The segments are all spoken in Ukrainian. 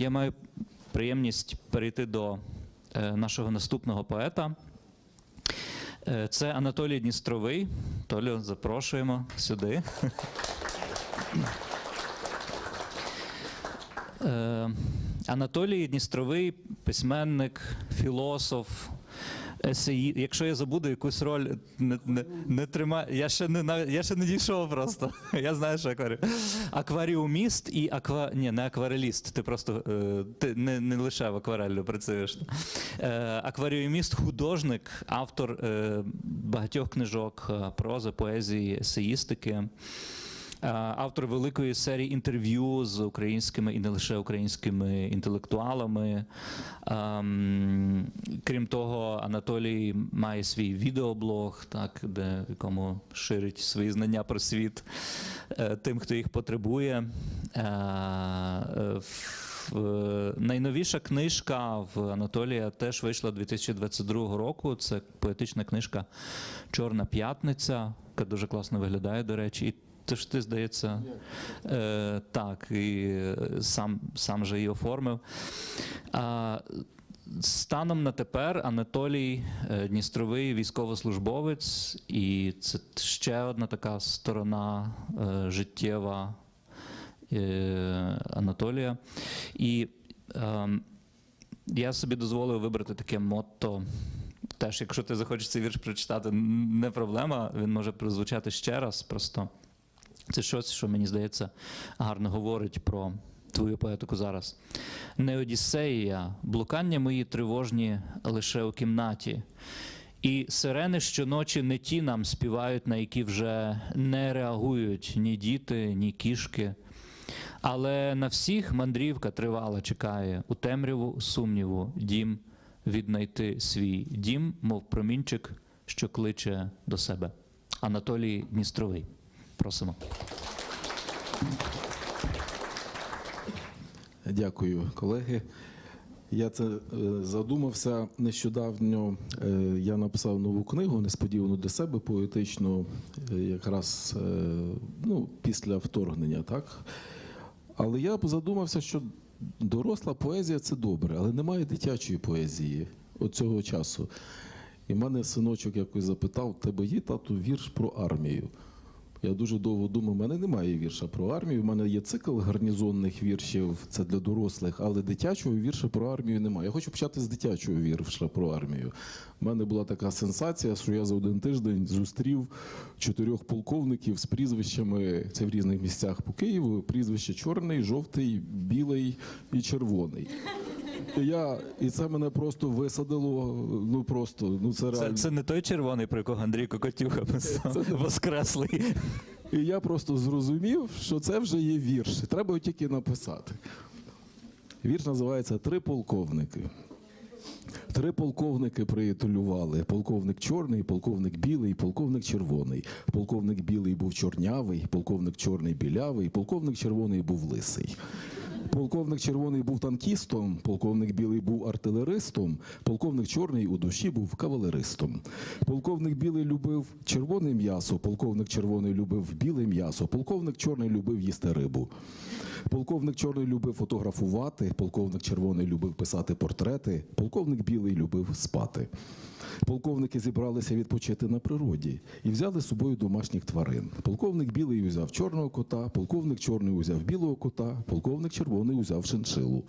я маю приємність перейти до е, нашого наступного поета. Е, Це Анатолій Дністровий. Толю, запрошуємо сюди. Е, Анатолій Дністровий, письменник, філософ. Есеї... Якщо я забуду якусь роль, не, не, не тримай. Я ще не я ще не дійшов просто. Я знаю, що акваріум. Акваріуміст і аква... Ні, не аквареліст. Ти просто е, ти не, не лише в аквареллю працюєш. Е, акваріуміст, художник, автор е, багатьох книжок, прози, поезії, есеїстики. Е, Автор великої серії інтерв'ю з українськими і не лише українськими інтелектуалами. Ем, Крім того, Анатолій має свій відеоблог, так, де, в якому ширить свої знання про світ е, тим, хто їх потребує. Е, Найновіша книжка в Анатолія теж вийшла 2022 року. Це поетична книжка Чорна п'ятниця, яка дуже класно виглядає, до речі. І Тож ти, здається, е, так, і сам, сам же її оформив. А, станом на тепер Анатолій е, Дністровий військовослужбовець, і це ще одна така сторона е, життєва е, Анатолія. І е, я собі дозволив вибрати таке мотто. Теж, якщо ти захочеш цей вірш прочитати, не проблема, він може прозвучати ще раз. Просто це щось, що мені здається гарно говорить про твою поетику зараз. Не Одіссея, блукання мої тривожні лише у кімнаті. І сирени щоночі не ті нам співають, на які вже не реагують ні діти, ні кішки. Але на всіх мандрівка тривала чекає у темряву сумніву, дім віднайти свій дім, мов промінчик, що кличе до себе. Анатолій Дністровий. Просимо. Дякую, колеги. Я це е, задумався нещодавно. е, Я написав нову книгу, несподівану для себе, поетичну, е, якраз ну, після вторгнення, так? Але я задумався, що доросла поезія це добре, але немає дитячої поезії от цього часу. І мене синочок якось запитав: тебе є тату вірш про армію? Я дуже довго думав, у мене немає вірша про армію. У мене є цикл гарнізонних віршів, це для дорослих, але дитячого вірша про армію немає. Я хочу почати з дитячого вірша про армію. У мене була така сенсація, що я за один тиждень зустрів чотирьох полковників з прізвищами, це в різних місцях по Києву. Прізвище чорний, жовтий, білий і червоний. І я, і це мене просто висадило. Ну просто, ну це Це, реально. це не той червоний, про якого Андрій Кокотюха писав. Воскреслий. І я просто зрозумів, що це вже є вірш. Треба його тільки написати. Вірш називається Три полковники. Три полковники приятелювали: полковник чорний, полковник білий, полковник червоний. Полковник білий був чорнявий, полковник чорний білявий, полковник червоний був лисий. Полковник червоний був танкістом, полковник білий був артилеристом, полковник чорний у душі був кавалеристом. Полковник білий любив червоне м'ясо, полковник червоний любив біле м'ясо, полковник чорний любив їсти рибу. Полковник чорний любив фотографувати, полковник червоний любив писати портрети, полковник білий любив спати. Полковники зібралися відпочити на природі і взяли з собою домашніх тварин. Полковник білий узяв чорного кота, полковник чорний узяв білого кота, полковник червоний узяв шиншилу.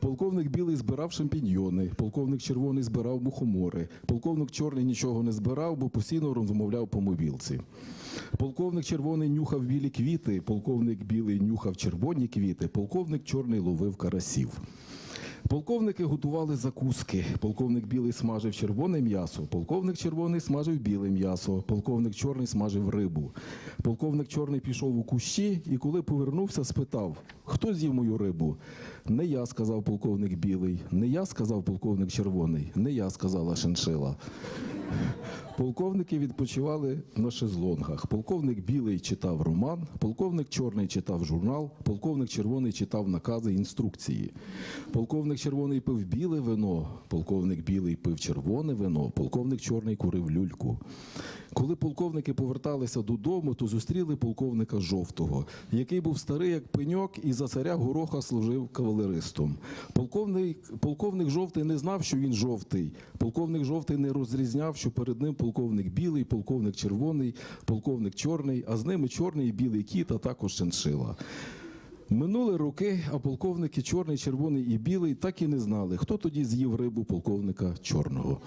Полковник білий збирав шампіньйони, полковник червоний збирав мухомори, полковник чорний нічого не збирав, бо постійно розмовляв по мобілці. Полковник червоний нюхав білі квіти, полковник білий нюхав червоні квіти, полковник чорний ловив карасів. Полковники готували закуски. Полковник білий смажив червоне м'ясо, полковник червоний смажив біле м'ясо, полковник чорний смажив рибу. Полковник чорний пішов у кущі і коли повернувся, спитав: хто з'їв мою рибу? Не я, сказав полковник білий, не я сказав полковник червоний, не я сказала шиншила. Полковники відпочивали на шезлонгах. Полковник білий читав роман, полковник чорний читав журнал, полковник червоний читав накази інструкції. Полковник червоний пив біле вино, полковник білий пив червоне вино, полковник чорний курив люльку. Коли полковники поверталися додому, то зустріли полковника жовтого, який був старий як пеньок і за царя гороха служив кавалеристом. Полковник, полковник жовтий не знав, що він жовтий. Полковник жовтий не розрізняв, що перед ним полковник білий, полковник червоний, полковник чорний, а з ними чорний і білий кіт, а також шиншила. Минули роки, а полковники чорний, червоний і білий так і не знали, хто тоді з'їв рибу полковника чорного.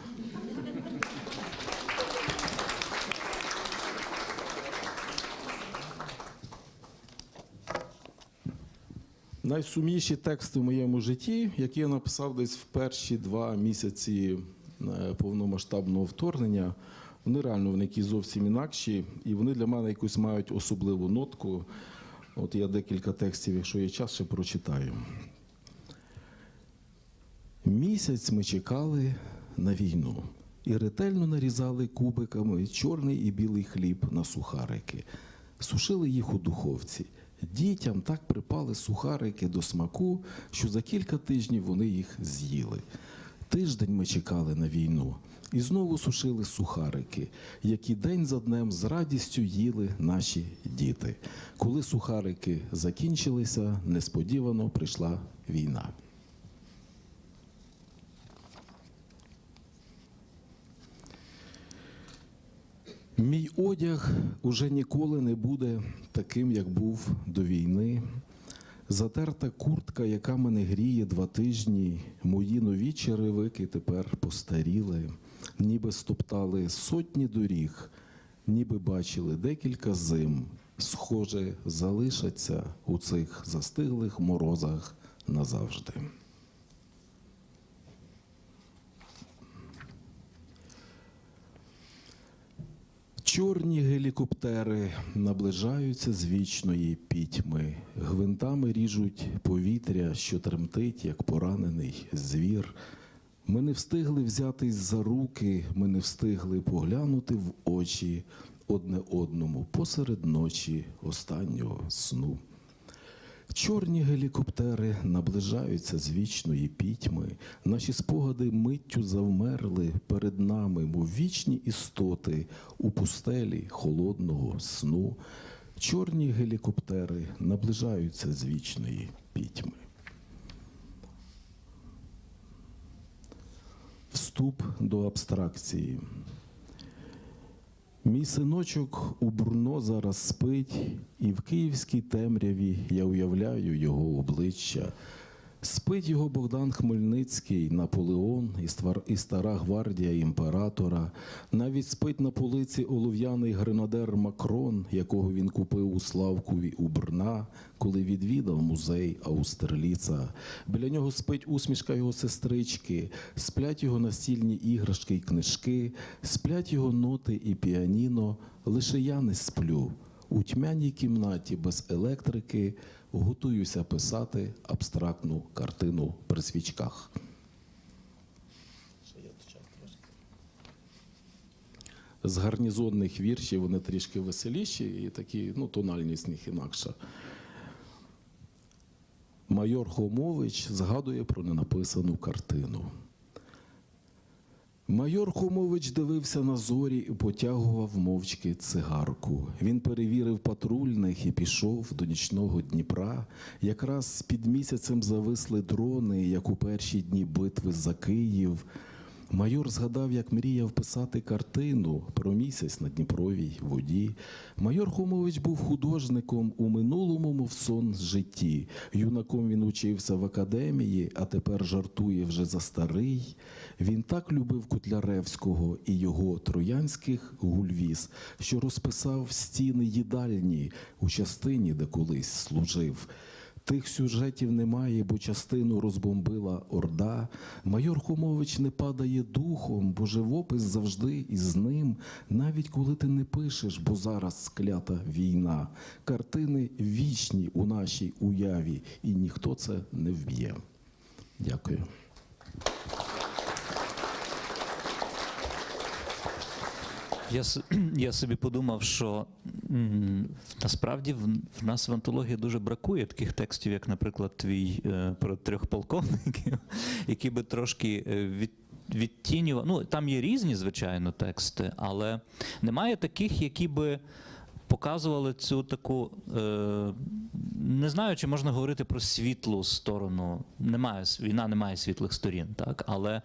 Найсумніші тексти в моєму житті, які я написав десь в перші два місяці повномасштабного вторгнення, вони реально вони зовсім інакші, і вони для мене якусь мають особливу нотку. От я декілька текстів, якщо є час, ще прочитаю. Місяць ми чекали на війну і ретельно нарізали кубиками чорний і білий хліб на сухарики, сушили їх у духовці. Дітям так припали сухарики до смаку, що за кілька тижнів вони їх з'їли. Тиждень ми чекали на війну і знову сушили сухарики, які день за днем з радістю їли наші діти. Коли сухарики закінчилися, несподівано прийшла війна. Мій одяг уже ніколи не буде таким, як був до війни. Затерта куртка, яка мене гріє два тижні, мої нові черевики тепер постаріли, ніби стоптали сотні доріг, ніби бачили декілька зим. Схоже, залишаться у цих застиглих морозах назавжди. Чорні гелікоптери наближаються з вічної пітьми, гвинтами ріжуть повітря, що тремтить, як поранений звір. Ми не встигли взятись за руки, ми не встигли поглянути в очі одне одному посеред ночі останнього сну. Чорні гелікоптери наближаються з вічної пітьми. Наші спогади миттю завмерли перед нами, мов вічні істоти у пустелі холодного сну. Чорні гелікоптери наближаються з вічної пітьми. Вступ до абстракції. Мій синочок у бурно зараз спить, і в київській темряві я уявляю його обличчя. Спить його Богдан Хмельницький, Наполеон і стара гвардія імператора. Навіть спить на полиці олов'яний гренадер Макрон, якого він купив у Славкові у Брна, коли відвідав музей Аустерліца. Біля нього спить усмішка його сестрички, сплять його настільні іграшки й книжки, сплять його ноти і піаніно. Лише я не сплю. У тьмяній кімнаті без електрики готуюся писати абстрактну картину при свічках. З гарнізонних віршів вони трішки веселіші і такі, ну, тональність них інакша. Майор Хомович згадує про ненаписану картину. Майор Хомович дивився на зорі і потягував мовчки цигарку. Він перевірив патрульних і пішов до нічного Дніпра. Якраз під місяцем зависли дрони, як у перші дні битви за Київ. Майор згадав, як мріяв писати картину про місяць на Дніпровій воді. Майор Хомович був художником у минулому, мов сон житті. Юнаком він учився в академії, а тепер жартує вже за старий. Він так любив Кутляревського і його троянських гульвіз, що розписав стіни їдальні у частині, де колись служив. Тих сюжетів немає, бо частину розбомбила орда. Майор Хомович не падає духом, бо живопис завжди із ним, навіть коли ти не пишеш, бо зараз склята війна. Картини вічні у нашій уяві, і ніхто це не вб'є. Дякую. Я, я собі подумав, що насправді в, в нас в антології дуже бракує таких текстів, як, наприклад, твій е, про трьох полковників, які би трошки е, від, відтінювали. Ну, там є різні, звичайно, тексти, але немає таких, які би показували цю таку. Е, не знаю, чи можна говорити про світлу сторону. Немає, війна не має світлих сторін, так? але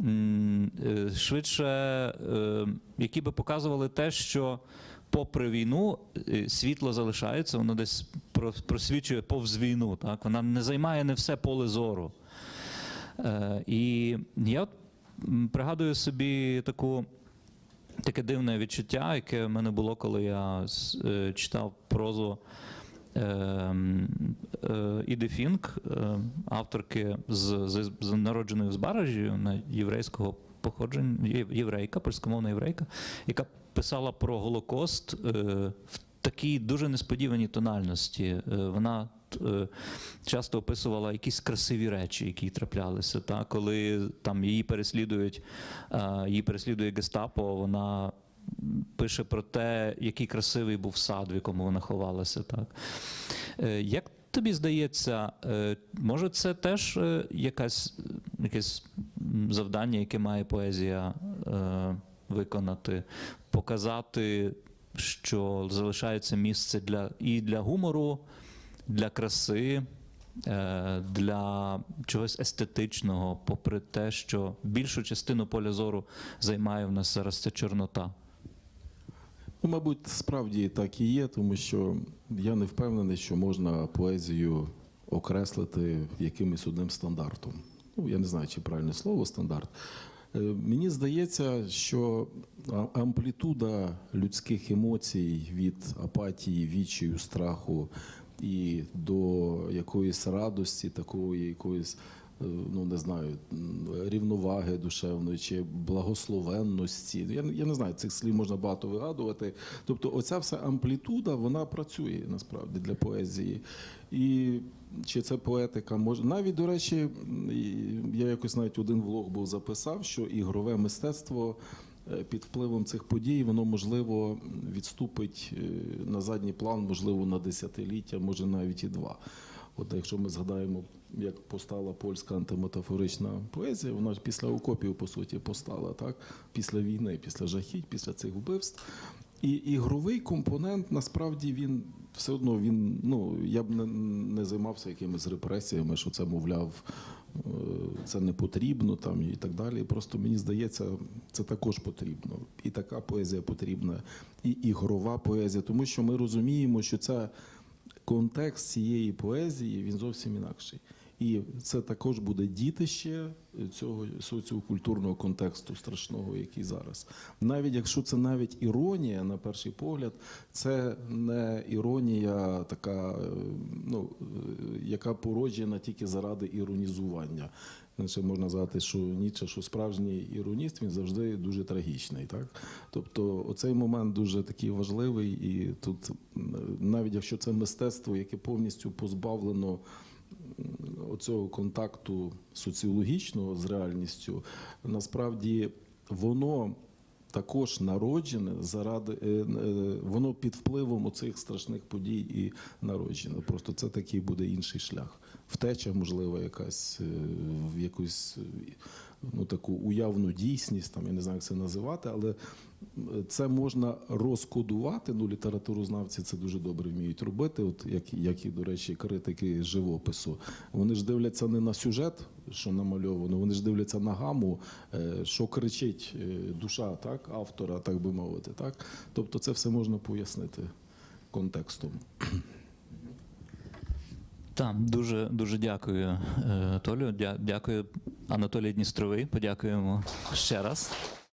е, швидше, е, які би показували те, що. Попри війну, е, світло залишається, воно десь просвічує повз війну. Так? Вона не займає не все поле зору. Е, і я от пригадую собі таку, таке дивне відчуття, яке в мене було, коли я е, читав прозу е, е, Іди Фінк, е, авторки з, з, з народженою в Збаражі, вона єврейського походження, єврейка, польськомовна єврейка, яка писала про Голокост е, в такій дуже несподіваній тональності. Е, вона часто описувала якісь красиві речі, які траплялися. Та? Коли там її переслідують, е, її переслідує гестапо, вона пише про те, який красивий був сад, в якому вона ховалася. Так? Е, Як тобі здається, е, може це теж е, якась, якесь завдання, яке має поезія е, виконати, показати, що залишається місце для, і для гумору, для краси, е, для чогось естетичного, попри те, що більшу частину поля зору займає в нас зараз ця чорнота. Ну, мабуть, справді так і є, тому що я не впевнений, що можна поезію окреслити якимось одним стандартом. Ну, я не знаю, чи правильне слово стандарт. Е, Мені здається, що амплітуда людських емоцій від апатії, відчаю, страху і до якоїсь радості, такої якоїсь, е, ну не знаю, рівноваги душевної чи благословенності. Я, я не знаю, цих слів можна багато вигадувати. Тобто, оця вся амплітуда вона працює насправді для поезії. І чи це поетика може навіть до речі, я якось навіть один влог був записав, що ігрове мистецтво під впливом цих подій воно можливо відступить е, на задній план, можливо, на десятиліття, може навіть і два. От якщо ми згадаємо, як постала польська антиметафорична поезія, вона ж після окопів, по суті, постала, так? Після війни, після жахіть, після цих вбивств. І ігровий компонент насправді він все одно він. Ну я б не, не займався якимись репресіями, що це, мовляв, е, це не потрібно там і так далі. Просто мені здається, це також потрібно. І така поезія потрібна, і ігрова поезія, тому що ми розуміємо, що це контекст цієї поезії він зовсім інакший. І це також буде дітище цього соціокультурного контексту страшного, який зараз. Навіть якщо це навіть іронія, на перший погляд, це не іронія така, ну, яка породжена тільки заради іронізування. Значить, можна сказати, що Ніцше, що справжній іроніст, він завжди дуже трагічний. Так? Тобто, оцей момент дуже такий важливий, і тут навіть якщо це мистецтво, яке повністю позбавлено оцього контакту соціологічного з реальністю, насправді воно також народжене заради е, е, воно під впливом оцих страшних подій і народжене. Просто це такий буде інший шлях. Втеча, можливо, якась е, в якусь е, ну таку уявну дійсність, там я не знаю, як це називати, але це можна розкодувати. Ну, літературознавці це дуже добре вміють робити. От як, як і, до речі, критики живопису. Вони ж дивляться не на сюжет, що намальовано, вони ж дивляться на гаму, е, що кричить е, душа так, автора, так би мовити. Так? Тобто це все можна пояснити контекстом. Так, дуже дуже дякую, е, Толю. Дя- Дякую, Анатолій Дністровий. Подякуємо ще раз.